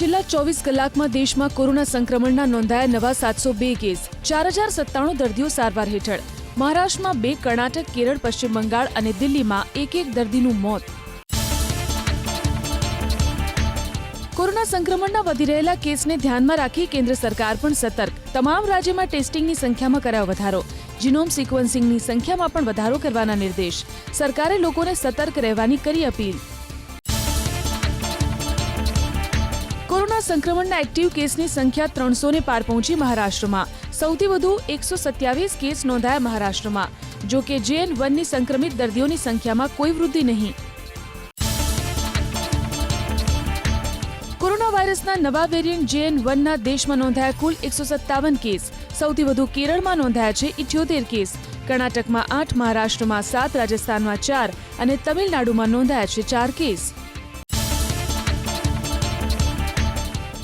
છેલ્લા ચોવીસ કલાકમાં દેશમાં કોરોના સંક્રમણના નોંધાયા નવા સાતસો બે કેસ, ચાર હજાર સત્તાણું દર્દીઓ સારવાર હેઠળ. મહારાષ્ટ્રમાં બે, કર્ણાટક, કેરળ, પશ્ચિમ બંગાળ અને દિલ્હીમાં એક એક દર્દીનું મોત. કોરોના સંક્રમણના વધી રહેલા કેસને ધ્યાનમાં રાખી કેન્દ્ર સરકાર પણ સતર્ક. તમામ રાજ્યમાં ટેસ્ટિંગની સંખ્યામાં કરાયો વધારો. જીનોમ સિક્વન્સિંગની સંખ્યામાં પણ વધારો કરવાના નિર્દેશ. સરકારે લોકોને સતર્ક રહેવાની કરી અપીલ. કોરોના સંક્રમણના એક્ટિવ કેસની સંખ્યા ત્રણસો ને પાર પહોંચી મહારાષ્ટ્રમાં. સૌથી વધુ એકસો સત્યાવીસ કેસ નોંધાયા મહારાષ્ટ્રમાં. જો કે જેએન વનની સંક્રમિત દર્દીઓની સંખ્યામાં કોઈ વૃદ્ધિ નહીં. કોરોના વાયરસના નવા વેરિયન્ટ જેએન વનના દેશમાં નોંધાયા કુલ એકસો સત્તાવન કેસ. સૌથી વધુ કેરળમાં નોંધાયા છે ઇઠ્યોતેર કેસ. કર્ણાટકમાં આઠ, મહારાષ્ટ્રમાં સાત, રાજસ્થાનમાં ચાર અને તમિલનાડુમાં નોંધાયા છે ચાર કેસ.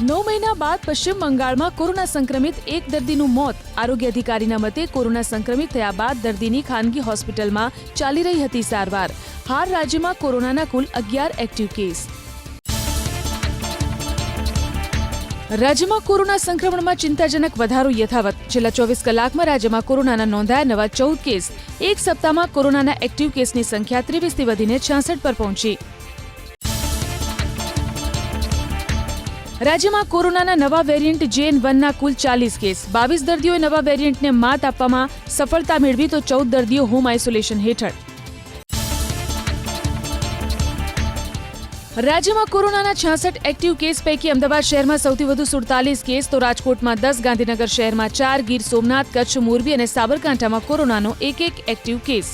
નવ મહિના બાદ પશ્ચિમ બંગાળમાં કોરોના સંક્રમિત એક દર્દીનું મોત. આરોગ્ય અધિકારીના મતે કોરોના સંક્રમિત થયા બાદ દર્દીની ખાનગી હોસ્પિટલમાં ચાલી રહી હતી સારવાર. હાલ રાજ્યમાં કોરોનાના કુલ અગિયાર એક્ટિવ કેસ. રાજ્યમાં કોરોના સંક્રમણમાં ચિંતાજનક વધારો યથાવત. છેલ્લા ચોવીસ કલાકમાં રાજ્યમાં કોરોનાના નોંધાયા નવા ચૌદ કેસ. એક સપ્તાહમાં કોરોનાના એક્ટિવ કેસની સંખ્યા ત્રેવીસથી વધીને છાસઠ પર પહોંચી. રાજ્યમાં કોરોનાના નવા વેરિયન્ટ જેન વનના કુલ ચાલીસ કેસ. બાવીસ દર્દીઓએ નવા વેરિયન્ટને માત આપવામાં સફળતા મેળવી તો ચૌદ દર્દીઓ હોમ આઇસોલેશન હેઠળ. રાજ્યમાં કોરોનાના છાસઠ એક્ટિવ કેસ પૈકી અમદાવાદ શહેરમાં સૌથી વધુ સુડતાલીસ કેસ, તો રાજકોટમાં દસ, ગાંધીનગર શહેરમાં ચાર, ગીર સોમનાથ, કચ્છ, મોરબી અને સાબરકાંઠામાં કોરોનાનો એક એક એક્ટિવ કેસ.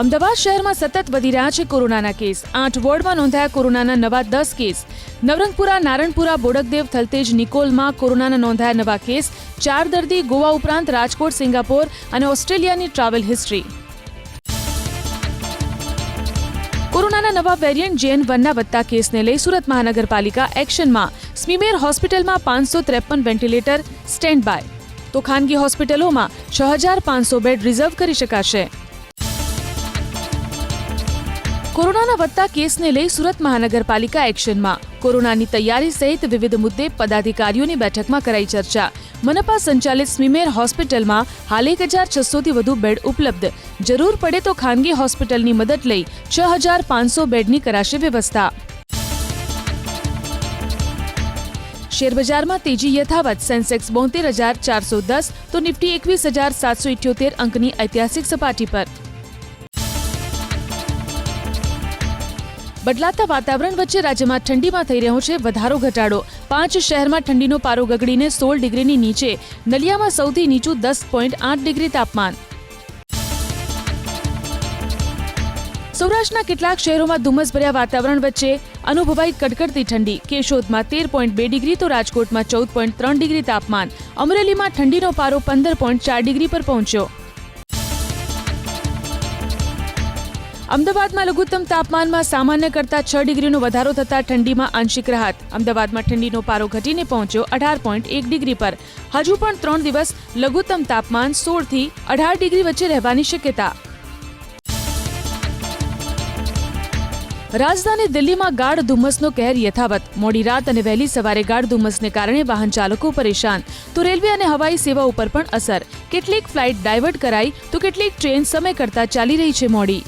અમદાવાદ શહેરમાં સતત વધી રહ્યા છે કોરોનાના કેસ. આઠ વોર્ડમાં નોંધાયા કોરોનાના નવા દસ કેસ. નવરંગપુરા, નારણપુરા, બોડકદેવ, થલતેજ, નિકોલમાં કોરોનાના નોંધાયા નવા કેસ. ચાર દર્દી ગોવા ઉપરાંત રાજકોટ, સિંગાપોર અને ઓસ્ટ્રેલિયાની ટ્રાવેલ હિસ્ટ્રી. કોરોનાના નવા વેરિયન્ટ જેન વનના વધતા કેસને લઈ સુરત મહાનગરપાલિકા એક્શનમાં. સ્મીમેર હોસ્પિટલમાં પાંચસો ત્રેપન વેન્ટિલેટર સ્ટેન્ડ બાય તો ખાનગી હોસ્પિટલોમાં છ હજાર પાંચસો બેડ રિઝર્વ કરી શકાશે. કોરોનાના વધતા કેસને લઈ સુરત મહાનગરપાલિકા એક્શનમાં. કોરોનાની તૈયારી સહિત વિવિધ મુદ્દે પદાધિકારીઓની બેઠકમાં કરાઈ ચર્ચા. મનપા સંચાલિત સ્મીમેર હોસ્પિટલમાં હાલ એક હજાર છસોથી વધુ બેડ ઉપલબ્ધ. જરૂર પડે તો ખાનગી હોસ્પિટલની મદદ લઈ છ હજાર પાંચસો બેડની કરાશે વ્યવસ્થા. શેરબજારમાં તેજી યથાવત. સેન્સેક્સ બોતેર હજાર ચારસો દસ તો નિફ્ટી એકવીસ હજાર સાતસો ઇઠ્યોતેર અંકની ઐતિહાસિક સપાટી પર. બદલાતા વાતાવરણ વચ્ચે રાજ્યમાં ઠંડીમાં થઈ રહ્યો છે વધારો ઘટાડો. પાંચ શહેરમાં ઠંડીનો પારો ગગડીને સોળ ડિગ્રીની નીચે. નલિયામાં સૌથી નીચું દસ પોઈન્ટ આઠ ડિગ્રી તાપમાન. સૌરાષ્ટ્રના કેટલાક શહેરોમાં ધુમ્મસભર્યા વાતાવરણ વચ્ચે અનુભવાઈ કડકડતી ઠંડી. કેશોદમાં તેર પોઈન્ટ બે ડિગ્રી તો રાજકોટમાં ચૌદ પોઈન્ટ ત્રણ ડિગ્રી તાપમાન. અમરેલીમાં ઠંડીનો પારો પંદર પોઈન્ટ ચાર ડિગ્રી પર પહોંચ્યો. અમદાવાદમાં લઘુત્તમ તાપમાનમાં સામાન્ય કરતાં છ ડિગ્રીનો વધારો થતાં ઠંડીમાં આંશિક રાહત. અમદાવાદમાં ઠંડીનો પારો ઘટીને પહોંચ્યો અઢાર પોઈન્ટ એક ડિગ્રી પર. હજુ પણ ત્રણ દિવસ લઘુત્તમ તાપમાન સોળથી અઢાર ડિગ્રી વચ્ચે રહેવાની શક્યતા. રાજધાની દિલ્હીમાં ગાઢ ધુમ્મસનો કહેર યથાવત. મોડી રાત અને વહેલી સવારે ગાઢ ધુમ્મસને કારણે વાહન ચાલકો પરેશાન. તો રેલવે અને હવાઈ સેવા ઉપર પણ અસર. કેટલીક ફ્લાઇટ ડાયવર્ટ કરાઈ તો કેટલીક ટ્રેન સમય કરતા ચાલી રહી છે મોડી.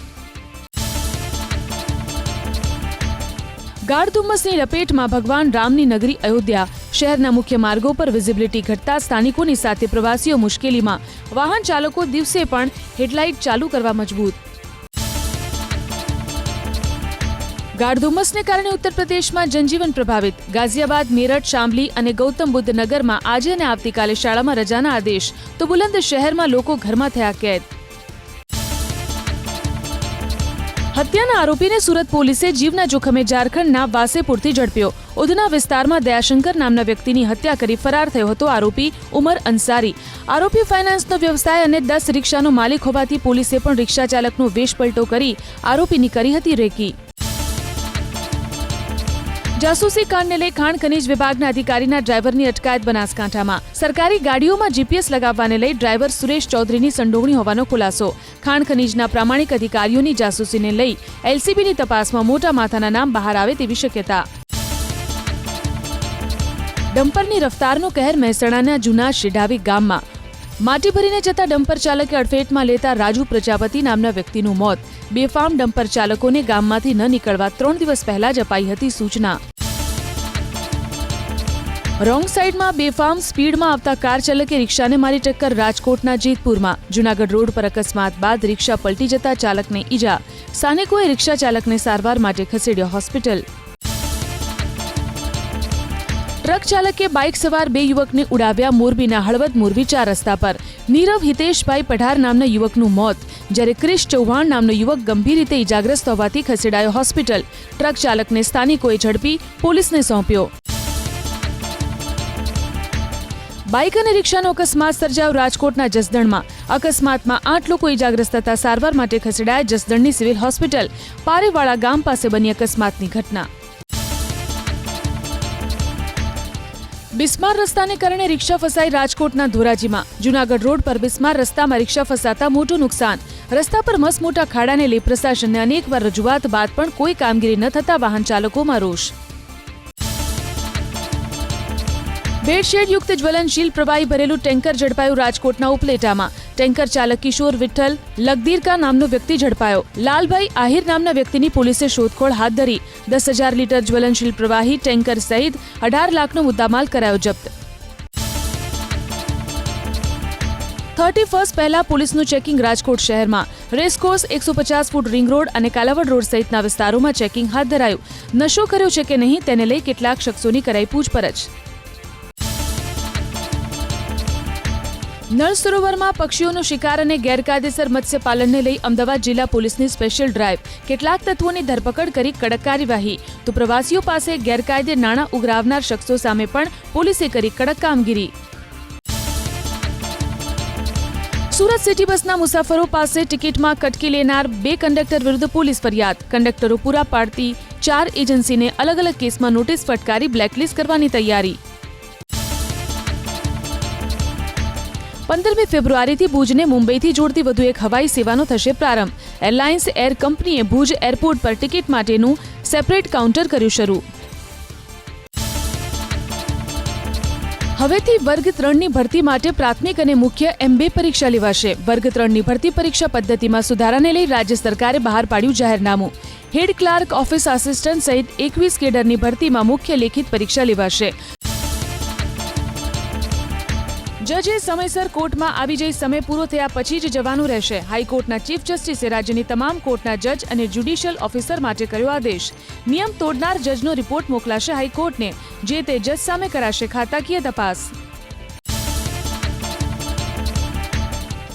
ગાઢ ધુમ્મસની લપેટમાં ભગવાન રામની નગરી અયોધ્યા. શહેરના મુખ્ય માર્ગો પર વિઝિબિલિટી ઘટતા સ્થાનિકોની સાથે પ્રવાસીઓ મુશ્કેલીમાં. વાહન ચાલકો દિવસે પણ હેડલાઇટ ચાલુ કરવા મજબૂત ગાઢ ધુમ્મસને કારણે ઉત્તર પ્રદેશમાં જનજીવન પ્રભાવિત. ગાઝિયાબાદ, મેરઠ, શામલી અને ગૌતમ બુદ્ધ નગરમાં આજે અને આવતીકાલે શાળામાં રજાના આદેશ. તો બુલંદ શહેરમાં લોકો ઘરમાં થયા કેદ. હત્યાના આરોપીને સુરત પોલીસે જીવના જોખમે ઝારખંડના વાસેપુરથી ઝડપ્યો. ઉધના વિસ્તારમાં દયાશંકર નામના વ્યક્તિની હત્યા કરી ફરાર થયો હતો આરોપી ઉમર અંસારી. આરોપી ફાઇનાન્સનો વ્યવસાય અને દસ રિક્ષાનો માલિક હોવાથી પોલીસે પણ રિક્ષા ચાલકનો વેશપલટો કરી આરોપીની કરી હતી રેકી. જાસૂસી કાંડને લઈ ખાણ ખનીજ વિભાગના અધિકારીના ડ્રાઈવરની અટકાયત બનાસકાંઠામાં. સરકારી ગાડીઓમાં જીપીએસ લગાવવાને લઈ ડ્રાઈવર સુરેશ ચૌધરીની સંડોવણી હોવાનો ખુલાસો. ખાણ ખનીજના પ્રામાણિક અધિકારીઓની જાસૂસીને લઈ એલસીબીની તપાસમાં મોટા માથાના નામ બહાર આવે તેવી શક્યતા. ડમ્પરની રફતારનો કહેર મહેસાણાના જૂના શિડાવી ગામમાં. માટી ભરીને જતા ડમ્પર ચાલકે અડફેટમાં લેતા રાજુ પ્રજાપતિ નામના વ્યક્તિનું મોત. બેફામ ડમ્પર ચાલકોને ગામમાંથી ન નીકળવા ત્રણ દિવસ પહેલા જ અપાઈ હતી સૂચના. રોંગ સાઈડમાં બેફામ સ્પીડમાં આવતા કાર ચાલકે રિક્ષાને મારી ટક્કર રાજકોટના જેતપુરમાં. જુનાગઢ રોડ પર અકસ્માત બાદ રિક્ષા પલટી જતા ચાલકને ઈજા. સ્થાનિકોએ રિક્ષા ચાલકને સારવાર માટે ખસેડ્યો હોસ્પિટલ. ટ્રક ચાલકે બાઇક સવાર બે યુવકને ઉડાવ્યા મોરબીના હળવદ મોરબી ચાર રસ્તા પર. નીરવ હિતેશભાઈ પઢાર નામના યુવકનું મોત. જ્યારે ક્રિશ ચૌહાણ નામનો યુવક ગંભીર રીતે ઇજાગ્રસ્ત હોવાથી ખસેડાયો હોસ્પિટલ. ટ્રક ચાલકને સ્થાનિકોએ ઝડપી પોલીસને સોંપ્યો. બાઇક અને રિક્ષાનો અકસ્માત સર્જાવ રાજકોટના જસદણમાં. અકસ્માતમાં આઠ લોકો ઇજાગ્રસ્ત થતા સારવાર માટે ખસેડાયા જસદણની સિવિલ હોસ્પિટલ. પારેવાળા ગામ પાસે બની અકસ્માતની ઘટના. બિસ્માર રસ્તાને કારણે રિક્ષા ફસાઈ રાજકોટના ધોરાજીમાં. જુનાગઢ રોડ પર બિસ્માર રસ્તામાં રિક્ષા ફસાતા મોટું નુકસાન. રસ્તા પર મસ મોટા ખાડાને લઈ પ્રશાસનને અનેકવાર રજૂઆત બાદ પણ કોઈ કામગીરી ન થતા વાહન ચાલકોમાં રોષ. બેડશેડ યુક્ત જ્વલનશીલ પ્રવાહી ભરેલું ટેન્કર ઝડપાયું રાજકોટના ઉપલેટામાં. ટેન્કર ચાલક કિશોર વિઠ્ઠલ લગદીરકા નામનો વ્યક્તિ ઝડપાયો. લાલભાઈ આહિર નામના વ્યક્તિની પોલીસે શોધખોળ હાથ ધરી. દસ હજાર લીટર જ્વલનશીલ પ્રવાહી ટેન્કર સહિત અઢાર લાખનો મુદ્દામાલ કરાયો જપ્ત. થર્ટી ફર્સ્ટ પહેલા પોલીસનું ચેકિંગ રાજકોટ શહેરમાં. રેસકોર્સ એકસો પચાસ ફૂટ રિંગ રોડ અને કાલાવડ રોડ સહિતના વિસ્તારોમાં ચેકિંગ હાથ ધરાયું. નશો કર્યો છે કે નહીં તેને લઈ કેટલાક શખ્સોની કરાઈ પૂછપરછ. નળ સરોવરમાં પક્ષીઓનો શિકાર અને ગેરકાયદેસર મત્સ્યપાલનને લઈ અમદાવાદ જિલ્લા પોલીસની સ્પેશિયલ ડ્રાઈવ કેટલાક તત્વોની ધરપકડ કરી કડક કાર્યવાહી. તો પ્રવાસીઓ પાસે ગેરકાયદે નાણાં ઉઘરાવનાર શખ્સો સામે પણ પોલીસે કરી કડક કામગીરી. સુરત સિટી બસના મુસાફરો પાસે ટિકિટમાં કટકી લેનાર બે કંડક્ટર વિરુદ્ધ પોલીસ ફરિયાદ. કંડક્ટરો પૂરા પાડતી ચાર એજન્સીને અલગ અલગ કેસમાં નોટિસ ફટકારી બ્લેકલિસ્ટ કરવાની તૈયારી. પંદરમી ફેબ્રુઆરીથી ભુજને મુંબઈથી જોડતી વધુ એક હવાઈ સેવાનો થશે પ્રારંભ. એરલાઇન્સ એર કંપનીએ ભુજ એરપોર્ટ પર ટિકિટ માટેનું સેપરેટ કાઉન્ટર કર્યું શરૂ. હવેથી વર્ગ ત્રણની ભરતી માટે પ્રાથમિક અને મુખ્ય એમ બે પરીક્ષા લેવાશે. વર્ગ ત્રણની ભરતી પરીક્ષા પદ્ધતિમાં સુધારાને લઈ રાજ્ય સરકારે બહાર પાડ્યું જાહેરનામું. હેડ ક્લાર્ક, ઓફિસ આસિસ્ટન્ટ સહિત એકવીસ કેડરની ભરતીમાં મુખ્ય લેખિત પરીક્ષા લેવાશે. જજે સમયસર કોર્ટમાં આવી જઈ સમય પૂરો થયા પછી જ જવાનું રહેશે. હાઈકોર્ટના ચીફ જસ્ટિસે રાજ્યની તમામ કોર્ટના જજ અને જ્યુડિશિયલ ઓફિસર માટે કર્યો આદેશ. નિયમ તોડનાર જજનો રિપોર્ટ મોકલાશે હાઈકોર્ટને, જે તે જજ સામે કરાશે ખાતાકીય તપાસ.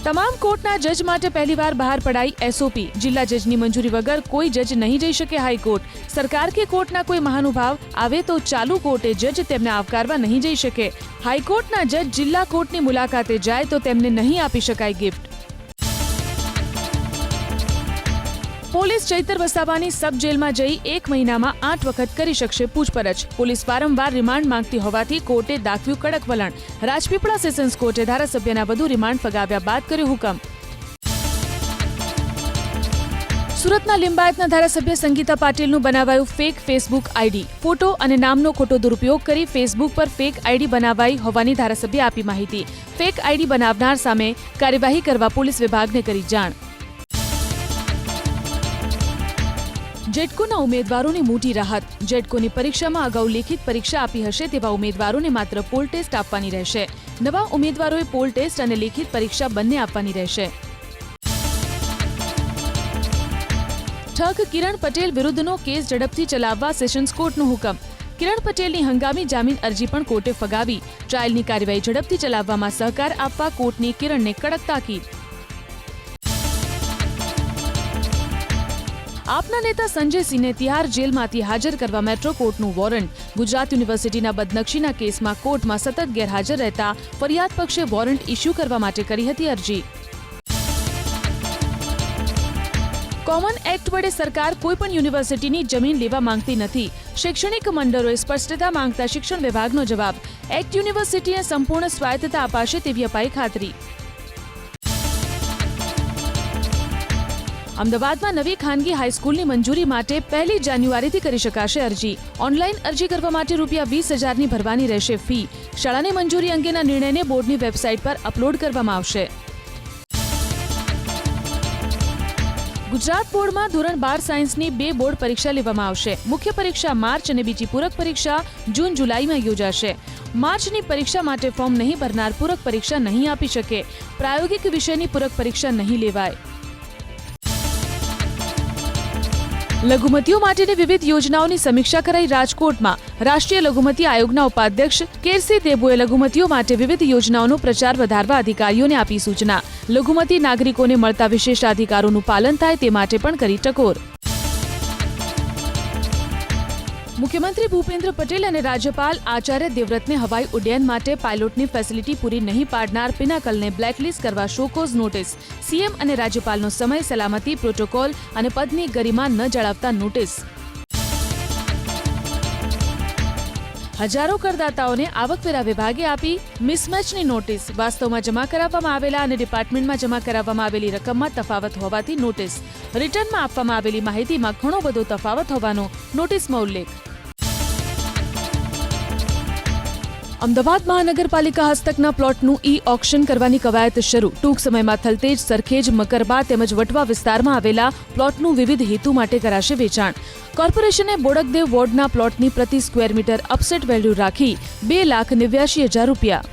તમામ કોર્ટના જજ માટે પહેલીવાર બહાર પડાઈ એસઓપી જિલ્લા જજની મંજૂરી વગર કોઈ જજ નહીં જઈ શકે હાઈકોર્ટ. સરકાર કે કોર્ટના કોઈ મહાનુભાવ આવે તો ચાલુ કોર્ટે જજ તેમને આવકારવા નહીં જઈ શકે. હાઈકોર્ટના જજ જિલ્લા કોર્ટની મુલાકાતે જાય તો તેમને નહીં આપી શકાય ગિફ્ટ. પોલીસ ચૈતર વસાવાની સબ જેલમાં જઈ એક મહિનામાં આઠ વખત કરી શકશે પૂછપરછ. પોલીસ વારંવાર રિમાન્ડ માંગતી હોવાથી કોર્ટે દાખવ્યું કડક વલણ. રાજપીપળા સેશન્સ કોર્ટે ધારાસભ્યના વધુ રિમાન્ડ ફગાવ્યા બાદ કર્યો હુકમ. સુરતના લિંબાયતના ધારાસભ્ય સંગીતા પાટીલનું બનાવાયું ફેક ફેસબુક આઈડી ફોટો અને નામનો ખોટો દુરુપયોગ કરી ફેસબુક પર ફેક આઈડી બનાવાઈ હોવાની ધારાસભ્ય આપી માહિતી. ફેક આઈડી બનાવનાર સામે કાર્યવાહી કરવા પોલીસ વિભાગને કરી જાણ. જેટકોના ઉમેદવારોને મોટી રાહત. જેટકોની પરીક્ષામાં અગાઉ લેખિત પરીક્ષા આપી હશે તેવા ઉમેદવારોને માત્ર પોલ ટેસ્ટ આપવાની રહેશે. નવા ઉમેદવારોએ પોલ ટેસ્ટ અને લેખિત પરીક્ષા બંને આપવાની રહેશે. ઠગ કિરણ પટેલ વિરુદ્ધનો કેસ ઝડપથી ચલાવવા સેશન્સ કોર્ટનો હુકમ. કિરણ પટેલની હંગામી જામીન અરજી પણ કોર્ટે ફગાવી. ટ્રાયલની કાર્યવાહી ઝડપથી ચલાવવામાં સહકાર આપવા કોર્ટની કિરણને કડક તાકીદ. આપના નેતા સંજય સિંહને તિહાર જેલમાંથી હાજર કરવા મેટ્રો કોર્ટનું વોરંટ. ગુજરાત યુનિવર્સિટીના બદનક્ષીના કેસમાં કોર્ટમાં સતત ગેરહાજર રહેતા ફરિયાદ પક્ષે વોરંટ ઇસ્યુ કરવા માટે કરી હતી અરજી. કોમન એક્ટ વડે સરકાર કોઈ પણ યુનિવર્સિટીની જમીન લેવા માંગતી નથી. શૈક્ષણિક મંડળોએ સ્પષ્ટતા માંગતા શિક્ષણ વિભાગનો જવાબ. એક્ટ યુનિવર્સિટીને સંપૂર્ણ સ્વાયત્તતા અપાશે તેવી અપાઈ ખાતરી. અમદાવાદમાં નવી ખાનગી હાઈસ્કૂલની મંજૂરી માટે પહેલી જાન્યુઆરીથી કરી શકાશે અરજી. ઓનલાઈન અરજી કરવા માટે રૂપિયા વીસ હજારની ભરવાની રહેશે ફી. શાળાની મંજૂરી અંગેના નિર્ણયને બોર્ડની વેબસાઇટ પર અપલોડ કરવામાં આવશે. ગુજરાત બોર્ડમાં ધોરણ બાર સાયન્સની બે બોર્ડ પરીક્ષા લેવામાં આવશે. મુખ્ય પરીક્ષા માર્ચ અને બીજી પૂરક પરીક્ષા જૂન જુલાઈમાં યોજાશે. માર્ચની પરીક્ષા માટે ફોર્મ નહીં ભરનાર પૂરક પરીક્ષા નહીં આપી શકે. પ્રાયોગિક વિષયની પૂરક પરીક્ષા નહીં લેવાય. લઘુમતીઓ માટેની વિવિધ યોજનાઓની સમીક્ષા કરાઈ રાજકોટમાં. રાષ્ટ્રીય લઘુમતી આયોગના ઉપાધ્યક્ષ કેરસી દેબુએ લઘુમતીઓ માટે વિવિધ યોજનાઓનો પ્રચાર વધારવા અધિકારીઓને આપી સૂચના. લઘુમતી નાગરિકોને મળતા વિશેષ અધિકારોનું પાલન થાય તે માટે પણ કરી ટકોર. મુખ્યમંત્રી ભૂપેન્દ્ર પટેલ અને રાજ્યપાલ આચાર્ય દેવવ્રતને હવાઈ ઉડ્ડયન માટે પાયલોટની ફેસિલિટી પૂરી નહીં પાડનાર પિનાકલને બ્લેકલિસ્ટ કરવા શોકોઝ નોટિસ. સીએમ અને રાજ્યપાલનો સમય સલામતી પ્રોટોકોલ અને પદની ગરિમા ન જળાવતા નોટિસ. હજારો કરદાતાઓને આવકવેરા વિભાગે આપી મિસમેચની નોટિસ. વાસ્તવમાં જમા કરાવવામાં આવેલા અને ડિપાર્ટમેન્ટમાં જમા કરાવવામાં આવેલી રકમમાં તફાવત હોવાથી નોટિસ. રિટર્નમાં આપવામાં આવેલી માહિતીમાં ઘણો બધો તફાવત હોવાનો નોટિસમાં ઉલ્લેખ. અમદાવાદ મહાનગરપાલિકા હસ્તકના પ્લોટનું ઈ ઓક્શન કરવાની કવાયત શરૂ. ટૂંક સમયમાં થલતેજ, સરખેજ, મકરબા તેમજ વટવા વિસ્તારમાં આવેલા પ્લોટનું વિવિધ હેતુ માટે કરાશે વેચાણ. કોર્પોરેશને બોડકદેવ વોર્ડના પ્લોટની પ્રતિ સ્ક્વેર મીટર અપસેટ વેલ્યુ રાખી બે લાખ નેવ્યાશી હજાર રૂપિયા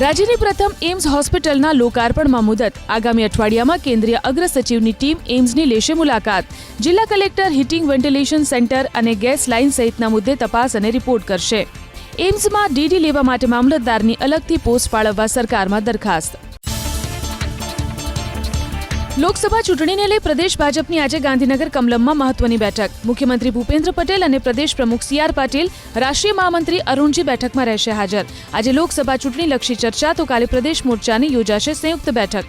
રાજ્યની પ્રથમ એમ્સ હોસ્પિટલના લોકાર્પણમાં મુદત. આગામી અઠવાડિયામાં કેન્દ્રીય અગ્ર સચિવની ટીમ એમ્સની લેશે મુલાકાત. જિલ્લા કલેક્ટર, હીટિંગ વેન્ટિલેશન સેન્ટર અને ગેસ લાઇન સહિતના મુદ્દે તપાસ અને રિપોર્ટ કરશે. એમ્સમાં ડીડી લેવા માટે મામલતદારની અલગથી પોસ્ટ ફાળવવા સરકારમાં દરખાસ્ત. લોકસભા ચૂંટણીને લઈ પ્રદેશ ભાજપની આજે ગાંધીનગર કમલમમાં મહત્વની બેઠક. મુખ્યમંત્રી ભૂપેન્દ્ર પટેલ અને પ્રદેશ પ્રમુખ સી આર પાટીલ રાષ્ટ્રીય મહામંત્રી અરુણજી બેઠકમાં રહેશે હાજર. આજે લોકસભા ચૂંટણીલક્ષી ચર્ચા તો કાલે પ્રદેશ મોરચાની યોજાશે સંયુક્ત બેઠક.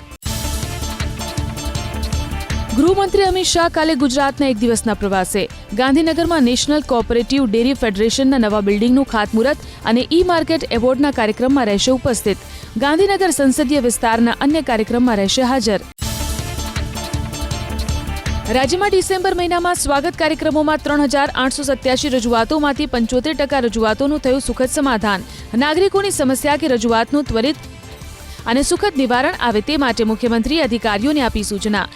ગૃહમંત્રી અમિત શાહ કાલે ગુજરાતના એક દિવસના પ્રવાસે. ગાંધીનગરમાં નેશનલ કોઓપરેટિવ ડેરી ફેડરેશનના નવા બિલ્ડિંગનું ખાતમુહૂર્ત અને ઈ માર્કેટ એવોર્ડના કાર્યક્રમમાં રહેશે ઉપસ્થિત. ગાંધીનગર સંસદીય વિસ્તારના અન્ય કાર્યક્રમમાં રહેશે હાજર. રાજ્યમાં ડિસેમ્બર મહિનામાં સ્વાગત કાર્યક્રમોમાં ત્રણ હજાર આઠસો સત્યાસી રજૂઆતોમાંથી પંચોતેર ટકા રજૂઆતોનું થયું સુખદ સમાધાન. નાગરિકોની સમસ્યા કે રજૂઆતનું ત્વરિત અને સુખદ નિવારણ આવે તે માટે મુખ્યમંત્રીએ અધિકારીઓને આપી સૂચના.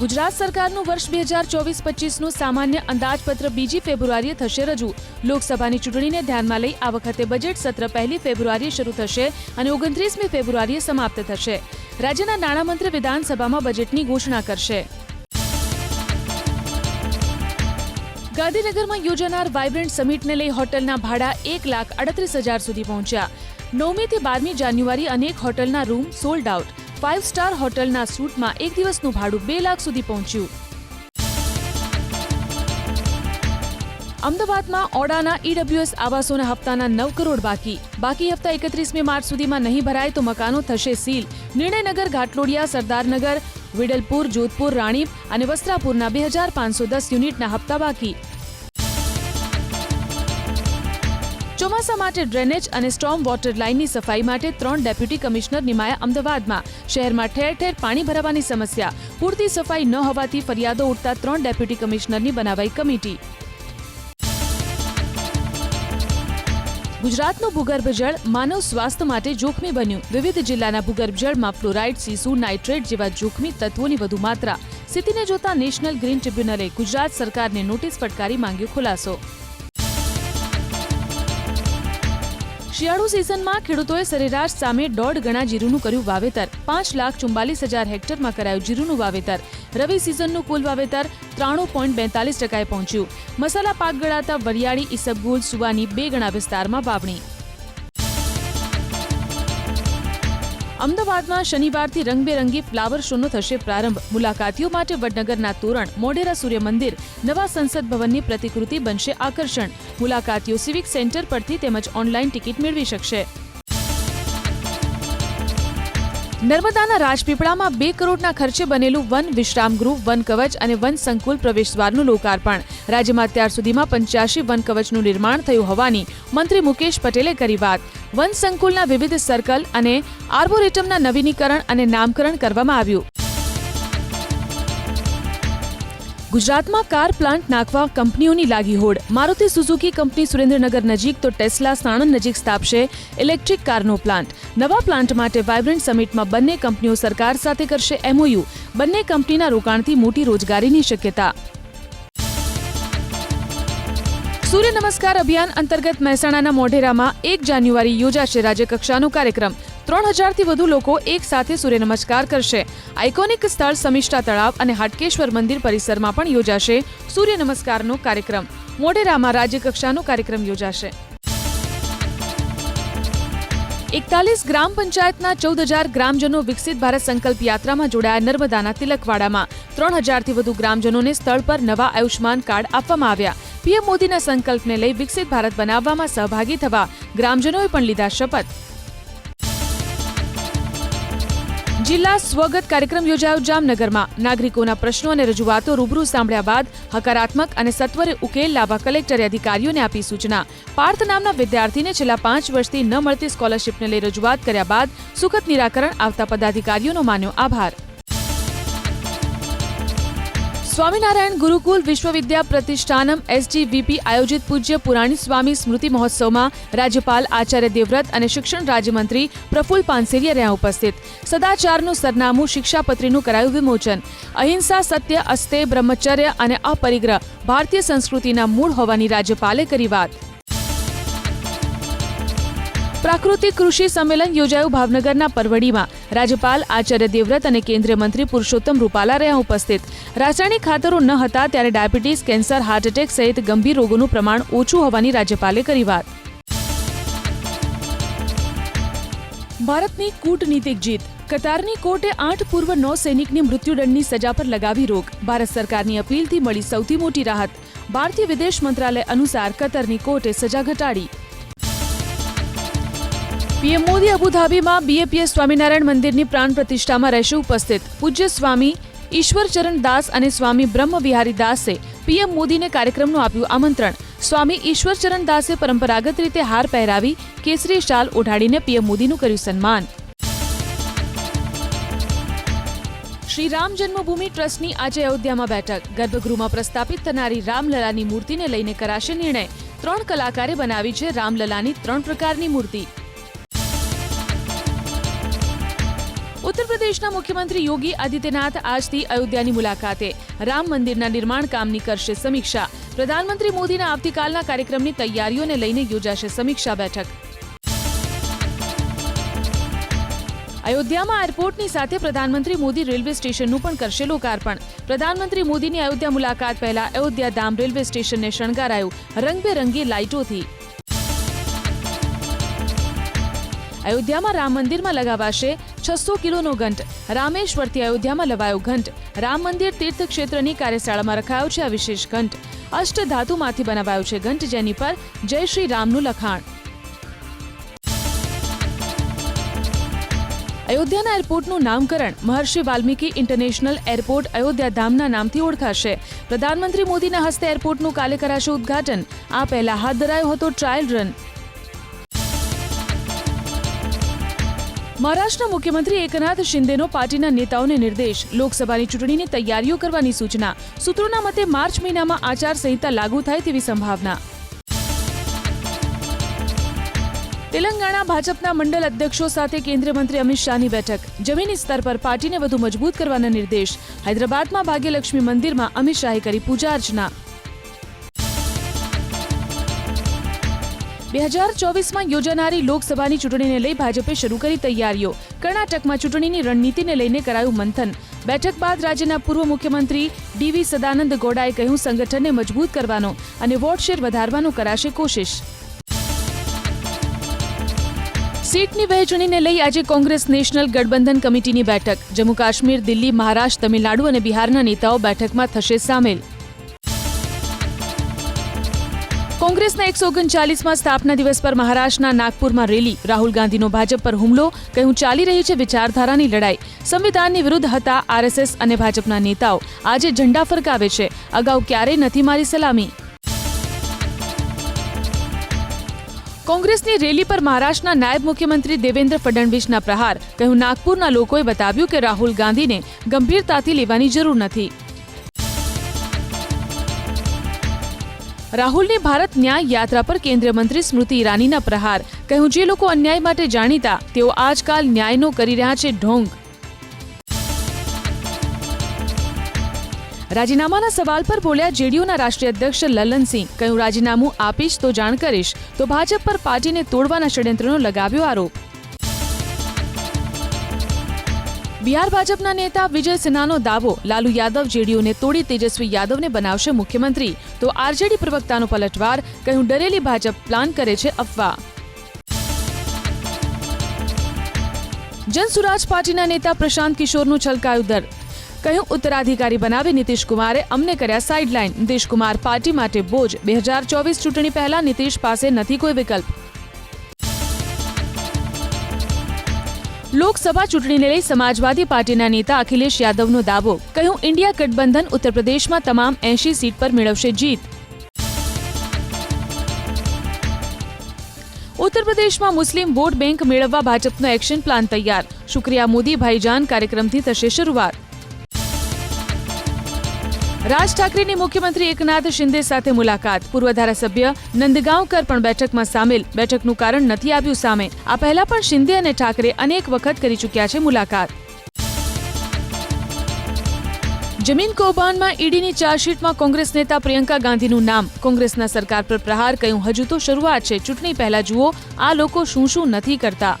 ગુજરાત સરકારનું વર્ષ બે હજાર ચોવીસ પચીસનું સામાન્ય અંદાજપત્ર બીજી ફેબ્રુઆરીએ થશે રજૂ. લોકસભાની ચૂંટણીને ધ્યાનમાં લઈ આ વખતે બજેટ સત્ર પહેલી ફેબ્રુઆરીએ શરૂ થશે અને ઓગણત્રીસમી ફેબ્રુઆરીએ સમાપ્ત થશે. રાજ્યના નાણામંત્રી વિધાનસભામાં બજેટની ઘોષણા કરશે. ગાંધીનગરમાં યોજાનાર વાઇબ્રન્ટ સમિટને લઈ હોટલના ભાડા એક લાખ અડત્રીસ હજાર સુધી પહોંચ્યા. નવમીથી બારમી જાન્યુઆરી અનેક હોટલના room sold out. Five star હોટલના સૂટમાં એક દિવસનું ભાડું બે લાખ સુધી પહોંચ્યું. અમદાવાદમાં ઓડાના ઈડબ્લ્યુએસ આવાસોના હપ્તાના નવ કરોડ બાકી. બાકી હપ્તા એકત્રીસમી માર્ચ સુધીમાં નહીં ભરાય તો મકાનો થશે સીલ. નિર્ણયનગર, ઘાટલોડિયા, સરદારનગર, વિડલપુર, જોધપુર, રાણીપ અને વસ્ત્રાપુરના બે હજાર પાંચસો દસ યુનિટના હપ્તા બાકી. ચોમાસા માટે ડ્રેનેજ અને સ્ટોર્મ વોટર લાઇનની સફાઈ માટે ત્રણ ડેપ્યુટી કમિશનર નિમાયા અમદાવાદમાં. શહેરમાં ઠેર ઠેર પાણી ભરાવાની સમસ્યા. પૂરતી સફાઈ ન હોવાથી ફરિયાદો ઉઠતા ત્રણ ડેપ્યુટી કમિશનરની બનાવાઈ કમિટી. ગુજરાતનું ભૂગર્ભ જળ માનવ સ્વાસ્થ્ય માટે જોખમી બન્યું. વિવિધ જિલ્લાના ભૂગર્ભ જળમાં ફ્લોરાઇડ, સીસુ, નાઇટ્રેટ જેવા જોખમી તત્વોની વધુ માત્રા. સ્થિતિને જોતા નેશનલ ગ્રીન ટ્રિબ્યુનલે ગુજરાત સરકારને નોટિસ ફટકારી માંગ્યો ખુલાસો. શિયાળુ સિઝનમાં ખેડૂતોએ સરેરાશ સામે દોઢ ગણા જીરુનું કર્યું વાવેતર. પાંચ લાખ ચુમ્બાલીસ હજાર હેક્ટરમાં કરાયું જીરુનું વાવેતર. રવિ સિઝનનું કુલ વાવેતર ત્રાણું પોઈન્ટ બેતાલીસ ટકાએ પહોંચ્યું. મસાલા પાક ગળાતા વરિયાળી, ઈસબગુલ, સુવાની બે ગણા વિસ્તારમાં વાવણી. અમદાવાદમાં શનિવારથી રંગબેરંગી ફ્લાવર શોનો થશે પ્રારંભ. મુલાકાતીઓ માટે વડનગરના તોરણ, મોઢેરા સૂર્ય મંદિર, નવા સંસદ ભવનની પ્રતિકૃતિ બનશે આકર્ષણ. મુલાકાતીઓ સિવિક સેન્ટર પરથી તેમજ ઓનલાઈન ટિકિટ મેળવી શકશે. નર્મદાના રાજપીપળામાં બે કરોડના ખર્ચે બનેલું વન વિશ્રામગૃહ વન કવચ અને વન સંકુલ પ્રવેશદ્વારનું લોકાર્પણ. રાજ્યમાં અત્યાર સુધીમાં પંચ્યાસી વન કવચનું નિર્માણ થયું હોવાની મંત્રી મુકેશ પટેલે કરી વાત. વન સંકુલના વિવિધ સર્કલ અને આર્બોરેટમના નવીનીકરણ અને નામકરણ કરવામાં આવ્યું. ગુજરાતમાં કાર પ્લાન્ટ નાખવા કંપનીઓની લાગી હોડ. મારુતિ સુઝુકી કંપની સુરેન્દ્રનગર નજીક તો ટેસ્લા સાણંદ નજીક સ્થાપશે ઇલેક્ટ્રિક કારનો પ્લાન્ટ. નવા પ્લાન્ટ માટે વાઇબ્રન્ટ સમિટમાં બંને કંપનીઓ સરકાર સાથે કરશે એમઓયુ. બંને કંપનીના રોકાણથી મોટી રોજગારીની શક્યતા. સૂર્ય નમસ્કાર અભિયાન અંતર્ગત મહેસાણાના મોઢેરામાં એક જાન્યુઆરી યોજાશે રાજ્યકક્ષાનો કાર્યક્રમ. ત્રણ હજારથી વધુ લોકો એક સાથે સૂર્ય નમસ્કાર કરશે. આઇકોનિક સ્થળ સમિષ્ટા તળાવ અને હાટકેશ્વર મંદિર પરિસરમાં પણ યોજાશે સૂર્ય નમસ્કારનો કાર્યક્રમ. મોઢેરામાં રાજ્યકક્ષાનો કાર્યક્રમ યોજાશે. એકતાલીસ ગ્રામ પંચાયતના ચૌદ હજાર ગ્રામજનો વિકસિત ભારત સંકલ્પ યાત્રામાં જોડાયા નર્મદાના તિલકવાડામાં. ત્રણ હજારથી વધુ ગ્રામજનોને સ્થળ પર નવા આયુષ્માન કાર્ડ આપવામાં આવ્યા. પીએમ મોદીના સંકલ્પને લઈ વિકસિત ભારત બનાવવામાં સહભાગી થવા ગ્રામજનોએ પણ લીધા શપથ. જિલ્લા સ્વગત કાર્યક્રમ યોજાયો જામનગરમાં. નાગરિકોના પ્રશ્નો અને રજૂઆતો રૂબરૂ સાંભળ્યા બાદ હકારાત્મક અને સત્વરે ઉકેલ લાવવા કલેક્ટરે અધિકારીઓને આપી સૂચના. પાર્થ નામના વિદ્યાર્થીને છેલ્લા પાંચ વર્ષથી ન મળતી સ્કોલરશીપને લઈ રજૂઆત કર્યા બાદ સુખદ નિરાકરણ આવતા પદાધિકારીઓનો માન્યો આભાર. સ્વામિનારાયણ ગુરુકુલ વિશ્વવિદ્યા પ્રતિષ્ઠાનમ એસજીવીપી આયોજિત પૂજ્ય પુરાણી સ્વામી સ્મૃતિ મહોત્સવમાં રાજ્યપાલ આચાર્ય દેવવ્રત અને શિક્ષણ રાજ્યમંત્રી પ્રફુલ પાનસેરિયા રહ્યા ઉપસ્થિત. સદાચારનું સરનામું શિક્ષાપત્રીનું કરાયું વિમોચન. અહિંસા સત્ય અસ્તે બ્રહ્મચર્ય અને અપરિગ્રહ ભારતીય સંસ્કૃતિના મૂળ હોવાની રાજ્યપાલે કરી વાત. પ્રાકૃતિક કૃષિ સંમેલન યોજાયું ભાવનગરના પરવડીમાં. રાજ્યપાલ આચાર્ય દેવવ્રત અને કેન્દ્રીય મંત્રી પુરુષોત્તમ રૂપાલા રહ્યા ઉપસ્થિત. રાસાયણિક ખાતરો ન હતા ત્યારે ડાયાબિટીસ, કેન્સર, હાર્ટ એટેક સહિત ગંભીર રોગોનું પ્રમાણ ઓછું હોવાની રાજ્યપાલે કરી વાત. ભારતની કૂટનીતિક જીત. કતારની કોર્ટે આઠ પૂર્વ નૌ સૈનિકની મૃત્યુદંડની સજા પર લગાવી રોક. ભારત સરકારની અપીલથી મળી સૌથી મોટી રાહત. ભારતીય વિદેશ મંત્રાલય અનુસાર કતરની કોર્ટે સજા ઘટાડી. પીએમ મોદી અબુધાબીમાં બીએપીએસ સ્વામિનારાયણ મંદિરની પ્રાણ પ્રતિષ્ઠામાં રહેશે ઉપસ્થિત. પૂજ્ય સ્વામી ઈશ્વરચરણ દાસ અને સ્વામી બ્રહ્મ વિહારી દાસે પીએમ મોદીને કાર્યક્રમનું આપ્યું આમંત્રણ. સ્વામી ઈશ્વરચરણ દાસે પરંપરાગત રીતે હાર પહેરાવી કેસરી શાલ ઓઢાડીને પીએમ મોદીનું કર્યું સન્માન. શ્રી રામ જન્મભૂમિ ટ્રસ્ટની આજે અયોધ્યામાં બેઠક. ગર્ભગૃહમાં પ્રસ્થાપિત થનારી રામલલાની મૂર્તિને લઈને કરાશે નિર્ણય. ત્રણ કલાકારે બનાવી છે રામલલાની ત્રણ પ્રકારની મૂર્તિ. પ્રદેશના મુખ્યમંત્રી યોગી આદિત્યનાથ આજથી અયોધ્યાની મુલાકાતે. રામ મંદિરના નિર્માણ કામની કરશે સમીક્ષા. પ્રધાનમંત્રી મોદીના આવતીકાલના કાર્યક્રમની તૈયારીઓને લઈને યોજાશે સમીક્ષા બેઠક. અયોધ્યામાં એરપોર્ટની સાથે પ્રધાનમંત્રી મોદી રેલવે સ્ટેશનનું પણ કરશે લોકાર્પણ. પ્રધાનમંત્રી મોદીની અયોધ્યા મુલાકાત પહેલા અયોધ્યા ધામ રેલવે સ્ટેશનને શણગારાયું. રંગબેરંગી લાઇટોથી. અયોધ્યામાં રામ મંદિરમાં લગાવાશે છસો કિલોનો ઘંટ. રામેશ્વરથી અયોધ્યામાં લવાયો ઘંટ. રામ મંદિર તીર્થ કાર્યશાળામાં રખાયો છે આ વિશેષ ઘંટ. અષ્ટ ધાતુમાંથી બનાવાયો છે ઘંટ, જેની પર જય શ્રી રામનું લખાણ. અયોધ્યાના એરપોર્ટનું નામકરણ મહર્ષિ વાલ્મીકી ઇન્ટરનેશનલ એરપોર્ટ અયોધ્યા ધામના નામથી ઓળખાશે. પ્રધાનમંત્રી મોદીના હસ્તે એરપોર્ટનું કાલે કરાશે ઉદઘાટન. આ પહેલા હાથ ધરાયો હતો ટ્રાયલ રન. મહારાષ્ટ્રના મુખ્યમંત્રી એકનાથ શિંદેનો પાર્ટીના નેતાઓને નિર્દેશ. લોકસભાની ચૂંટણીની તૈયારીઓ કરવાની સૂચના. સૂત્રોના મતે માર્ચ મહિનામાં આચારસંહિતા લાગુ થાય તેવી સંભાવના. તેલંગાણા ભાજપના મંડળ અધ્યક્ષો સાથે કેન્દ્રીય મંત્રી અમિત શાહની બેઠક. જમીની સ્તર પર પાર્ટીને વધુ મજબૂત કરવાના નિર્દેશ. હૈદરાબાદમાં ભાગ્યલક્ષ્મી મંદિરમાં અમિત શાહે કરી પૂજા અર્ચના. બે હજાર ચોવીસમાં યોજાનારી લોકસભાની ચૂંટણીને લઈ ભાજપે શરૂ કરી તૈયારીઓ. કર્ણાટકમાં ચૂંટણીની રણનીતિને લઈને કરાયું મંથન. બેઠક બાદ રાજ્યના પૂર્વ મુખ્યમંત્રી ડીવી સદાનંદ ગૌડાએ કહ્યું, સંગઠનને મજબૂત કરવાનો અને વોટ શેર વધારવાનો કરાશે કોશિશ. સીટની વહેંચણીને લઈ આજે કોંગ્રેસ નેશનલ ગઠબંધન કમિટીની બેઠક. જમ્મુ કાશ્મીર, દિલ્હી, મહારાષ્ટ્ર, તમિલનાડુ અને બિહારના નેતાઓ બેઠકમાં થશે સામેલ. કોંગ્રેસના એકસો ઓગણચાલીસમાં સ્થાપના દિવસ પર મહારાષ્ટ્રના નાગપુરમાં રેલી. રાહુલ ગાંધીનો ભાજપ પર હુમલો, કહ્યું, ચાલી રહી છે વિચારધારાની લડાઈ. સંવિધાનની વિરુદ્ધ હતા આરએસએસ અને ભાજપના નેતાઓ. આજે ઝંડા ફરકાવે છે. અગાઉ ક્યારેય નથી મારી સલામી. કોંગ્રેસની રેલી પર મહારાષ્ટ્રના નાયબ મુખ્યમંત્રી દેવેન્દ્ર ફડણવીસના પ્રહાર. કહ્યું, નાગપુરના લોકોએ બતાવ્યું કે રાહુલ ગાંધીને ગંભીરતાથી લેવાની જરૂર નથી. રાહુલની ભારત ન્યાય યાત્રા પર કેન્દ્રીય મંત્રી સ્મૃતિ ઈરાનીના પ્રહાર. કહ્યું, જે લોકો અન્યાય માટે જાણીતા, તેઓ આજકાલ ન્યાયનો કરી રહ્યા છે ઢોંગ. રાજીનામાના સવાલ પર બોલ્યા જેડીયુના રાષ્ટ્રીય અધ્યક્ષ લલનસિંહ કહ્યું, રાજીનામું આપીશ તો જાણ કરીશ. તો ભાજપ પર પાર્ટીને તોડવાના ષડયંત્રનો લગાવ્યો આરોપ. બિહાર ભાજપના નેતા વિજય સિન્હાનો દાવો. લાલુ યાદવ જેડીયુને તોડી તેજસ્વી યાદવને બનાવશે મુખ્યમંત્રી. તો આરજેડી પ્રવક્તાનો પલટવાર, કહ્યું, ડરેલી ભાજપ પ્લાન કરે છે અફવા. જનસુરાજ પાર્ટીના નેતા પ્રશાંત કિશોરનું છલકાયું દર. કહ્યું, ઉત્તરાધિકારી બનાવી નીતિશ કુમારે અમને કર્યા સાઇડલાઇન નીતિશ કુમાર પાર્ટી માટે બોજ. બે હજાર ચોવીસ ચૂંટણી પહેલા નીતિશ પાસે નથી કોઈ વિકલ્પ. લોકસભા ચૂંટણીને લઈ સમાજવાદી પાર્ટીના નેતા અખિલેશ યાદવનો દાવો. કહ્યું, ઇન્ડિયા ગઠબંધન ઉત્તર પ્રદેશમાં તમામ એંશી સીટ પર મેળવશે જીત. ઉત્તર પ્રદેશમાં મુસ્લિમ વોટ બેંક મેળવવા ભાજપનો એક્શન પ્લાન તૈયાર. શુક્રિયા મોદી ભાઈજાન કાર્યક્રમથી થશે શરૂઆત. રાજ ઠાકરેની મુખ્યમંત્રી એકનાથ શિંદે સાથે મુલાકાત. પૂર્વ ધારાસભ્ય નંદગાંવકર પણ બેઠકમાં સામેલ. બેઠકનું કારણ નથી આવ્યું સામે. આ પહેલા પણ શિંદે અને ઠાકરે અનેક વખત કરી ચૂક્યા છે મુલાકાત. જમીન કૌભાંડમાં ઈડીની ચાર્જશીટમાં કોંગ્રેસ નેતા પ્રિયંકા ગાંધીનું નામ. કોંગ્રેસના સરકાર પર પ્રહાર, કહ્યું, હજુ તો શરૂઆત છે. ચૂંટણી પહેલા જુઓ, આ લોકો શું શું નથી કરતા.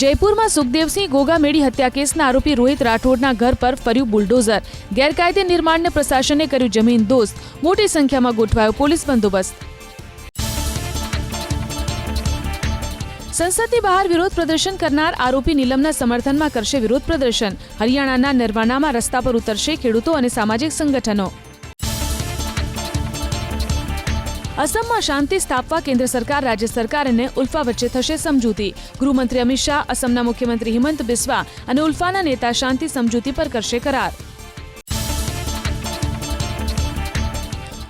જયપુરમાં સુખદેવસિંહ ગોગામેડી હત્યા કેસના આરોપી રોહિત રાઠોડના ઘર પર ફર્યું બુલડોઝર. ગેરકાયદે નિર્માણને પ્રશાસને કર્યું જમીન દોસ્ત. મોટી સંખ્યામાં ગોઠવાયો પોલીસ બંદોબસ્ત. સંસદની બહાર વિરોધ પ્રદર્શન કરનાર આરોપી નીલમના સમર્થનમાં કરશે વિરોધ પ્રદર્શન. હરિયાણાના નરવાનામાં રસ્તા પર ઉતરશે ખેડૂતો અને સામાજિક સંગઠનો. અસમમાં શાંતિ સ્થાપવા કેન્દ્ર સરકાર, રાજ્ય સરકાર અને ઉલ્ફા વચ્ચે થશે સમજૂતી. ગૃહમંત્રી અમિત શાહ, અસમના મુખ્યમંત્રી હિમંત બિસ્વા અને ઉલ્ફાના નેતા શાંતિ સમજૂતી પર કરશે કરાર.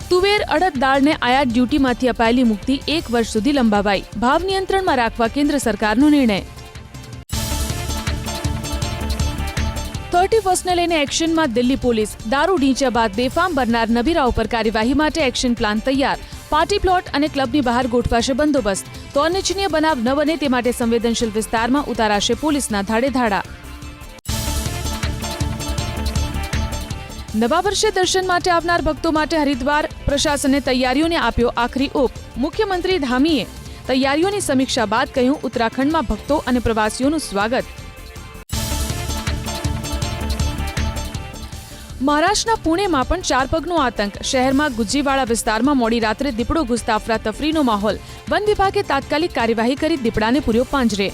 તુવેર અડદ દાળને આયાત ડ્યુટીમાંથી અપાયેલી મુક્તિ એક વર્ષ સુધી લંબાવાઈ. ભાવ નિયંત્રણમાં રાખવા કેન્દ્ર સરકારનો નિર્ણય. થર્ટી ફર્સ્ટને લઈને એક્શનમાં દિલ્હી પોલીસ. દારૂ ઢીંચ્યા બાદ બેફામ બનનાર નબીરા ઉપર કાર્યવાહી માટે એક્શન પ્લાન તૈયાર. પાર્ટી પ્લોટ અને ક્લબની બહાર ગોઠવાશે બંદોબસ્ત. તો અનિચ્છનીય બનાવ ન બને તે માટે સંવેદનશીલ વિસ્તારમાં ઉતારાશે પોલીસના ધાડેધાડા. નવા વર્ષે દર્શન માટે આવનાર ભક્તો માટે હરિદ્વાર પ્રશાસને તૈયારીઓને આપ્યો આખરી ઓપ. મુખ્યમંત્રી ધામીએ તૈયારીઓની સમીક્ષા બાદ કહ્યું, ઉત્તરાખંડમાં ભક્તો અને પ્રવાસીઓનું સ્વાગત. મહારાષ્ટ્રના પુણેમાં પણ ચાર પગનો આતંક. શહેરમાં ગુજ્જીવાડા વિસ્તારમાં મોડી રાત્રે દીપડો ઘૂસતા અફરાતફરીનો માહોલ. વન વિભાગે તાત્કાલિક કાર્યવાહી કરી દીપડાને પૂર્યો પાંજરે.